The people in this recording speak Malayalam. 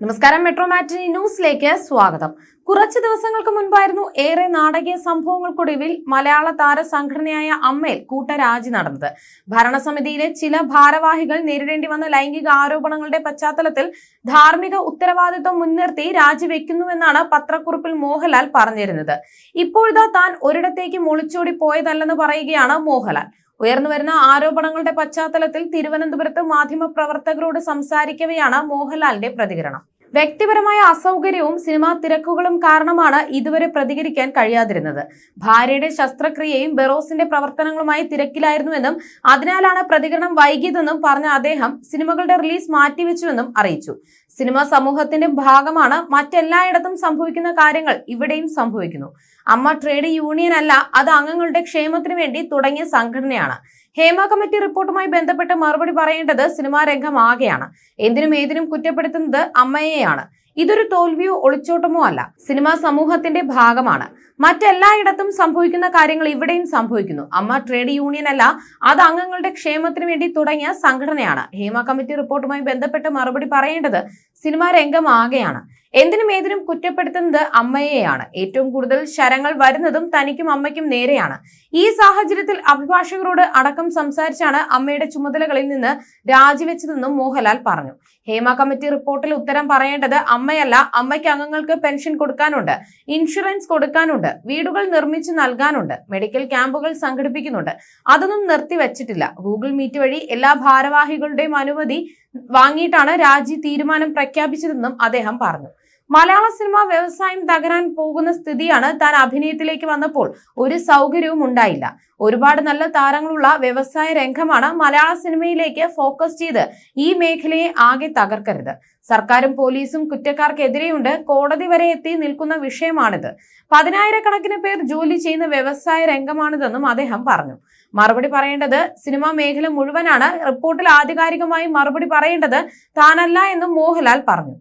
നമസ്കാരം മെട്രോ മാറ്റിനി ന്യൂസിലേക്ക് സ്വാഗതം. കുറച്ച് ദിവസങ്ങൾക്ക് മുൻപായിരുന്നു ഏറെ നാടകീയ സംഭവങ്ങൾക്കൊടുവിൽ മലയാള താര സംഘടനയായ അമ്മയിൽ കൂട്ടരാജി നടന്നത്. ഭരണസമിതിയിലെ ചില ഭാരവാഹികൾ നേരിടേണ്ടി വന്ന ലൈംഗിക ആരോപണങ്ങളുടെ പശ്ചാത്തലത്തിൽ ധാർമ്മിക ഉത്തരവാദിത്വം മുൻനിർത്തി രാജിവെക്കുന്നുവെന്നാണ് പത്രക്കുറിപ്പിൽ മോഹൻലാൽ പറഞ്ഞിരുന്നത്. ഇപ്പോഴിതാ താൻ ഒരിടത്തേക്ക് ഒളിച്ചോടി പോയതല്ലെന്ന് പറയുകയാണ് മോഹൻലാൽ. ഉയർന്നുവരുന്ന ആരോപണങ്ങളുടെ പശ്ചാത്തലത്തിൽ തിരുവനന്തപുരത്ത് മാധ്യമപ്രവർത്തകരോട് സംസാരിക്കവെയാണ് മോഹൻലാലിന്റെ പ്രതികരണം. വ്യക്തിപരമായ അസൗകര്യവും സിനിമാ തിരക്കുകളും കാരണമാണ് ഇതുവരെ പ്രതികരിക്കാൻ കഴിയാതിരുന്നത്. ഭാര്യയുടെ ശസ്ത്രക്രിയയും ബെറോസിന്റെ പ്രവർത്തനങ്ങളുമായി തിരക്കിലായിരുന്നുവെന്നും അതിനാലാണ് പ്രതികരണം വൈകിയതെന്നും പറഞ്ഞ അദ്ദേഹം സിനിമകളുടെ റിലീസ് മാറ്റിവെച്ചുവെന്നും അറിയിച്ചു. സിനിമ സമൂഹത്തിന്റെ ഭാഗമാണ് മറ്റെല്ലായിടത്തും സംഭവിക്കുന്ന കാര്യങ്ങൾ ഇവിടെയും സംഭവിക്കുന്നു. അമ്മ ട്രേഡ് യൂണിയൻ അല്ല അത് അംഗങ്ങളുടെ ക്ഷേമത്തിനു വേണ്ടി തുടങ്ങിയ സംഘടനയാണ്. ഹേമ കമ്മിറ്റി റിപ്പോർട്ടുമായി ബന്ധപ്പെട്ട് മറുപടി പറയേണ്ടത് സിനിമാ രംഗം ആകെയാണ്. എന്തിനും ഏതിനും കുറ്റപ്പെടുത്തുന്നത് അമ്മയെയാണ്. ഇതൊരു തോൽവിയോ ഒളിച്ചോട്ടമോ അല്ല. സിനിമാ സമൂഹത്തിന്റെ ഭാഗമാണ്. മറ്റെല്ലായിടത്തും സംഭവിക്കുന്ന കാര്യങ്ങൾ ഇവിടെയും സംഭവിക്കുന്നു. അമ്മ ട്രേഡ് യൂണിയൻ അല്ല അത് അംഗങ്ങളുടെ ക്ഷേമത്തിന് വേണ്ടി തുടങ്ങിയ സംഘടനയാണ്. ഹേമ കമ്മിറ്റി റിപ്പോർട്ടുമായി ബന്ധപ്പെട്ട് മറുപടി പറയേണ്ടത് സിനിമാ രംഗം ആകെയാണ്. എന്തിനും ഏതിനും കുറ്റപ്പെടുത്തുന്നത് അമ്മയെയാണ്. ഏറ്റവും കൂടുതൽ ശരങ്ങൾ വരുന്നതും തനിക്കും അമ്മയ്ക്കും നേരെയാണ്. ഈ സാഹചര്യത്തിൽ അഭിഭാഷകരോട് അടക്കം സംസാരിച്ചാണ് അമ്മയുടെ ചുമതലകളിൽ നിന്ന് രാജിവെച്ചതെന്നും മോഹൻലാൽ പറഞ്ഞു. ഹേമ കമ്മിറ്റി റിപ്പോർട്ടിൽ ഉത്തരം പറയേണ്ടത് അമ്മയല്ല. അമ്മയ്ക്ക് അംഗങ്ങൾക്ക് പെൻഷൻ കൊടുക്കാനുണ്ട്. ഇൻഷുറൻസ് കൊടുക്കാനുണ്ട്. വീടുകൾ നിർമ്മിച്ചു നൽകാനുണ്ട്. മെഡിക്കൽ ക്യാമ്പുകൾ സംഘടിപ്പിക്കുന്നുണ്ട്. അതൊന്നും നിർത്തിവെച്ചിട്ടില്ല. ഗൂഗിൾ മീറ്റ് വഴി എല്ലാ ഭാരവാഹികളുടെയും അനുമതി വാങ്ങിയിട്ടാണ് രാജി തീരുമാനം പ്രഖ്യാപിച്ചതെന്നും അദ്ദേഹം പറഞ്ഞു മലയാള സിനിമ വ്യവസായം തകരാൻ പോകുന്ന സ്ഥിതിയാണ് താൻ അഭിനയത്തിലേക്ക് വന്നപ്പോൾ. ഒരു സൗകര്യവും ഉണ്ടായില്ല. ഒരുപാട് നല്ല താരങ്ങളുള്ള വ്യവസായ രംഗമാണ് മലയാള സിനിമയിലേക്ക് ഫോക്കസ് ചെയ്ത് ഈ മേഖലയെ ആകെ തകർക്കരുത്. സർക്കാരും പോലീസും കുറ്റക്കാർക്കെതിരെയുണ്ട് കോടതി വരെ എത്തി നിൽക്കുന്ന വിഷയമാണിത്. പതിനായിരക്കണക്കിന് പേർ ജോലി ചെയ്യുന്ന വ്യവസായ രംഗമാണിതെന്നും അദ്ദേഹം പറഞ്ഞു. മറുപടി പറയേണ്ടത് സിനിമാ മേഖല മുഴുവനാണ്. റിപ്പോർട്ടിൽ ആധികാരികമായി മറുപടി പറയേണ്ടത് താനല്ല എന്നും മോഹൻലാൽ പറഞ്ഞു.